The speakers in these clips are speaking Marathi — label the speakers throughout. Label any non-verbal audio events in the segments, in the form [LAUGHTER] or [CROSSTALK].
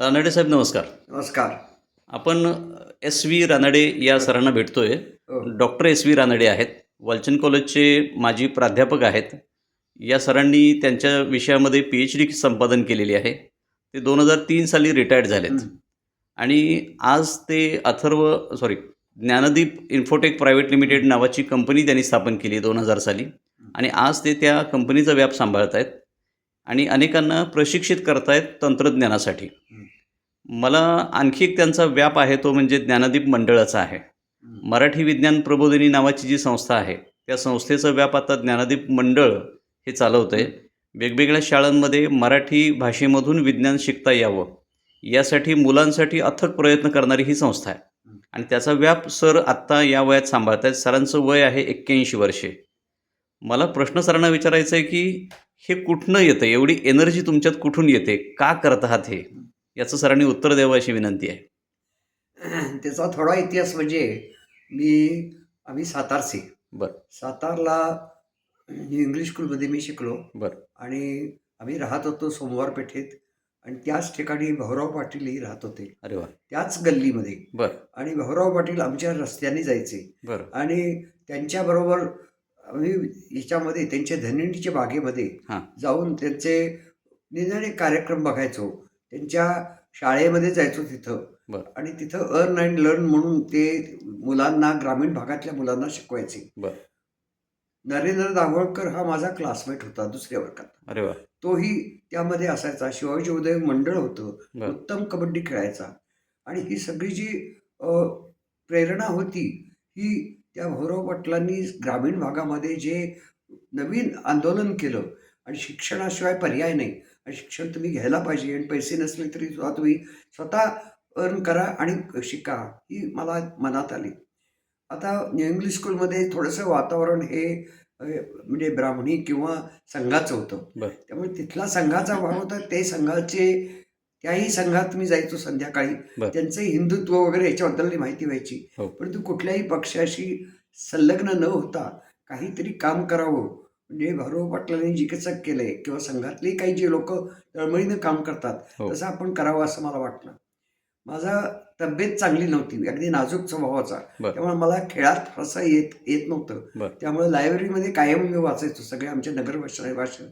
Speaker 1: रानडे साहेब नमस्कार.
Speaker 2: नमस्कार.
Speaker 1: आपण एस व्ही रानडे या सरांना भेटतोय.
Speaker 2: हो.
Speaker 1: डॉक्टर एस व्ही रानडे आहेत. वालचंद कॉलेजचे माजी प्राध्यापक आहेत. या सरांनी त्यांच्या विषयामध्ये पी एच डी संपादन केलेली आहे. ते दोन हजार तीन साली रिटायर्ड झालेत. आणि आज ते Atharva sorry Dnyandeep Infotech private limited नावाची कंपनी त्यांनी स्थापन केली दोन हजार साली. आणि आज ते त्या कंपनीचा व्याप सांभाळत आहेत. आणि अनेकांना प्रशिक्षित करतायत तंत्रज्ञानासाठी. मला आणखी एक त्यांचा व्याप आहे तो म्हणजे ज्ञानदीप मंडळाचा आहे. मराठी विज्ञान प्रबोधिनी नावाची जी संस्था आहे त्या संस्थेचा व्याप आता ज्ञानदीप मंडळ हे चालवतं आहे वेगवेगळ्या शाळांमध्ये मराठी भाषेमधून विज्ञान शिकता यावं. यासाठी मुलांसाठी अथक प्रयत्न करणारी ही संस्था आहे. आणि त्याचा व्याप सर आत्ता या वयात सांभाळत आहेत सरांचं वय आहे एक्क्याऐंशी वर्षे. मला प्रश्न सरांना विचारायचं आहे की हे कुठनं येतं? एवढी एनर्जी तुमच्यात कुठून येते? का करत आहात हे? याचं सरांनी उत्तर द्यावं अशी विनंती आहे. [CLEARS THROAT]
Speaker 2: त्याचा थोडा इतिहास म्हणजे मी आम्ही सातारचे.
Speaker 1: बरं.
Speaker 2: सातारला इंग्लिश स्कूलमध्ये मी शिकलो.
Speaker 1: बरं.
Speaker 2: आणि आम्ही राहत होतो सोमवार पेठेत आणि त्याच ठिकाणी भाऊराव पाटीलही राहत होते.
Speaker 1: अरे वा.
Speaker 2: त्याच गल्लीमध्ये.
Speaker 1: बरं.
Speaker 2: आणि भाऊराव पाटील आमच्या रस्त्याने जायचे.
Speaker 1: बरं.
Speaker 2: आणि त्यांच्याबरोबर आम्ही ह्याच्यामध्ये त्यांच्या धनिंडीच्या बागेमध्ये
Speaker 1: हां.
Speaker 2: जाऊन त्यांचे निरनिराळे कार्यक्रम बघायचो त्यांच्या शाळेमध्ये जायचो तिथं
Speaker 1: बरं.
Speaker 2: आणि तिथं अर्न अँड लर्न म्हणून ते मुलांना ग्रामीण भागातल्या मुलांना शिकवायचे
Speaker 1: बरं.
Speaker 2: नरेंद्र दाभोळकर हा माझा क्लासमेट होता दुसऱ्या वर्गात
Speaker 1: अरे वा
Speaker 2: तोही त्यामध्ये असायचा शिवाजी उदय मंडळ होतं
Speaker 1: बरं.
Speaker 2: उत्तम कबड्डी खेळायचा आणि ही सगळी जी अ, प्रेरणा होती ही त्या भाऊराव पाटलांनी ग्रामीण भागामध्ये जे नवीन आंदोलन केलं आणि शिक्षणाशिवाय पर्याय नाही आणि शिक्षण तुम्ही घ्यायला पाहिजे आणि पैसे नसले तरी सुद्धा तुम्ही स्वतः अर्न करा आणि शिका ही मला मनात आली आता इंग्लिश स्कूलमध्ये थोडंसं वातावरण हे म्हणजे ब्राह्मणी किंवा संघाचं होतं. त्यामुळे तिथला संघाचा भाग होता ते संघाचे त्याही संघात मी जायचो संध्याकाळी. त्यांचं हिंदुत्व वगैरे याच्याबद्दल माहिती व्हायची
Speaker 1: हो.
Speaker 2: परंतु कुठल्याही पक्षाशी संलग्न न होता काहीतरी काम करावं म्हणजे भाऊराव पाटलांनी चिकित्सक केलंय किंवा संघातली काही जे लोक तळमळीनं काम करतात
Speaker 1: हो.
Speaker 2: तसं आपण करावं असं मला वाटलं माझा तब्येत चांगली नव्हती अगदी नाजूक स्वभावाचा. त्यामुळे मला खेळात फारसा येत येत नव्हतं. त्यामुळे लायब्ररीमध्ये कायम मी वाचायचो सगळे आमच्या नगर भाषा भाषा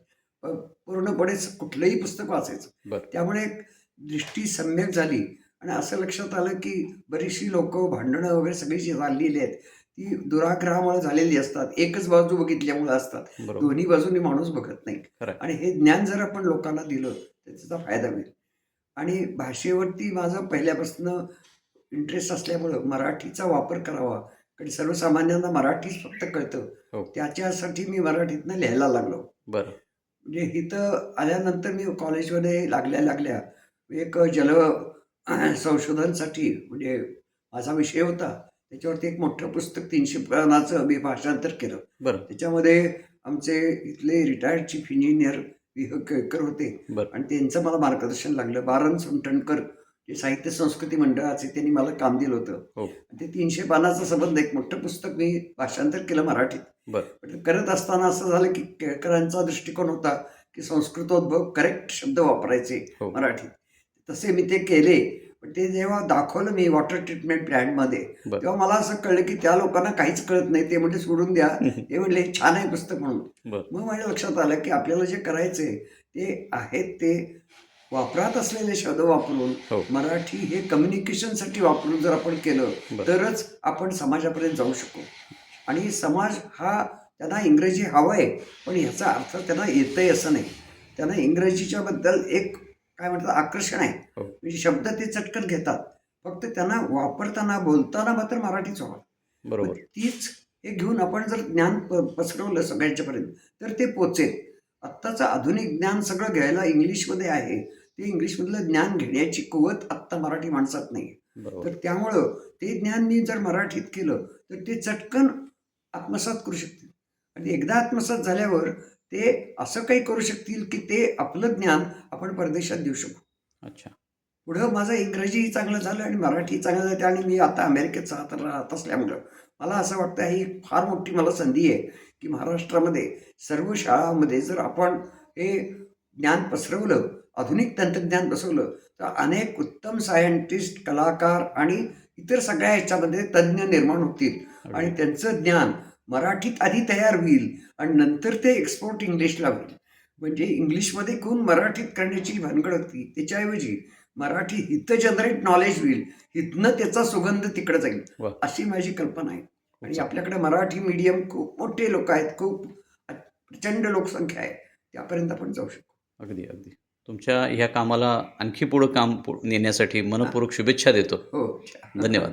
Speaker 2: पूर्णपणे कुठलंही पुस्तक वाचायचं. त्यामुळे दृष्टी सम्यक झाली. आणि असं लक्षात आलं की बरीचशी लोक भांडणं वगैरे सगळी जी झालेली आहेत. ती दुराग्रहामुळे झालेली असतात. एकच बाजू बघितल्यामुळे असतात. दोन्ही बाजूनी माणूस बघत नाही. आणि हे ज्ञान जर आपण लोकांना दिलं तर त्याचा फायदा होईल आणि भाषेवरती माझा पहिल्यापासून इंटरेस्ट असल्यामुळं मराठीचा वापर करावा. कारण सर्वसामान्यांना मराठीच फक्त कळतं.
Speaker 1: हो.
Speaker 2: त्याच्यासाठी मी मराठीतनं लिहायला लागलो.
Speaker 1: बरं.
Speaker 2: म्हणजे इथं आल्यानंतर मी कॉलेजमध्ये लागल्या लागल्या. एक जल संशोधनसाठी म्हणजे माझा विषय होता त्याच्यावरती एक मोठं पुस्तक तीनशे पानाचं मी भाषांतर केलं.
Speaker 1: बरं.
Speaker 2: त्याच्यामध्ये आमचे इथले रिटायर्ड चीफ इंजिनियर विह केळकर होते. आणि त्यांचं मला मार्गदर्शन लागलं. बारण सुमटणकर जे साहित्य संस्कृती मंडळाचे त्यांनी मला काम दिलं होतं.
Speaker 1: हो.
Speaker 2: ते तीनशे पानाचा संबंध एक मोठं पुस्तक मी भाषांतर केलं मराठीत. करत असताना असं झालं की केळकरांचा दृष्टिकोन होता की संस्कृतोद्भव करेक्ट शब्द वापरायचे
Speaker 1: हो.
Speaker 2: मराठीत. तसे मी ते केले. पण ते जेव्हा दाखवलं मी वॉटर ट्रीटमेंट प्लॅन्टमध्ये
Speaker 1: बरं.
Speaker 2: तेव्हा मला असं कळलं की त्या लोकांना काहीच कळत नाही. ते म्हणजे सोडून द्या. ते म्हणले "हे छान आहे पुस्तक म्हणून. मग माझ्या लक्षात आलं की आपल्याला जे करायचंय ते आहेत ते वापरात असलेले शब्द वापरून
Speaker 1: हो.
Speaker 2: मराठी हे कम्युनिकेशनसाठी वापरून जर आपण केलं. तरच आपण समाजापर्यंत जाऊ शकू. आणि समाज हा त्यांना इंग्रजी हवं आहे पण ह्याचा अर्थ त्यांना येतंय असं नाही. त्यांना इंग्रजीच्या बद्दल एक काय म्हणतात आकर्षण आहे.
Speaker 1: हो.
Speaker 2: म्हणजे शब्द ते चटकन घेतात. फक्त त्यांना वापरताना बोलताना मात्र मराठीच हवं.
Speaker 1: बरोबर.
Speaker 2: तीच हे घेऊन आपण जर ज्ञान पसरवलं सगळ्यांच्यापर्यंत तर ते पोचेल. आत्ताचं आधुनिक ज्ञान सगळं घ्यायला इंग्लिशमध्ये आहे. ते इंग्लिशमधलं ज्ञान घेण्याची कुवत आत्ता मराठी माणसात नाही तर त्यामुळं ते ज्ञान मी जर मराठीत केलं तर ते चटकन आत्मसात करू शकतील. आणि एकदा आत्मसात झाल्यावर ते असं काही करू शकतील की ते आपलं ज्ञान आपण परदेशात देऊ शकू.
Speaker 1: अच्छा.
Speaker 2: पुढं माझं इंग्रजी चांगलं झालं आणि मराठी चांगलं झालं आणि मी आता अमेरिकेत राहत राहत असल्यामुळं मला असं वाटतं ही फार मोठी मला संधी आहे की महाराष्ट्रामध्ये सर्व शाळांमध्ये जर आपण हे ज्ञान पसरवलं आधुनिक तंत्रज्ञान बसवलं तर अनेक उत्तम सायंटिस्ट कलाकार आणि इतर सगळ्या ह्याच्यामध्ये तज्ज्ञ निर्माण होतील. आणि त्यांचं ज्ञान मराठीत आधी तयार होईल आणि नंतर ते एक्सपोर्ट इंग्लिशला होईल. म्हणजे इंग्लिशमध्ये कोण मराठीत करण्याची भानगड होती त्याच्याऐवजी मराठी हिथं जनरेट नॉलेज होईल हिथनं त्याचा सुगंध तिकडे जाईल. अशी माझी कल्पना आहे. आणि. आपल्याकडे मराठी मीडियम खूप मोठे लोक आहेत खूप प्रचंड लोकसंख्या आहे त्यापर्यंत आपण जाऊ शकतो
Speaker 1: अगदी अगदी. तुमच्या ह्या कामाला आणखी पुढं काम पु- नेण्यासाठी मनपूर्वक शुभेच्छा देतो.
Speaker 2: हो
Speaker 1: धन्यवाद.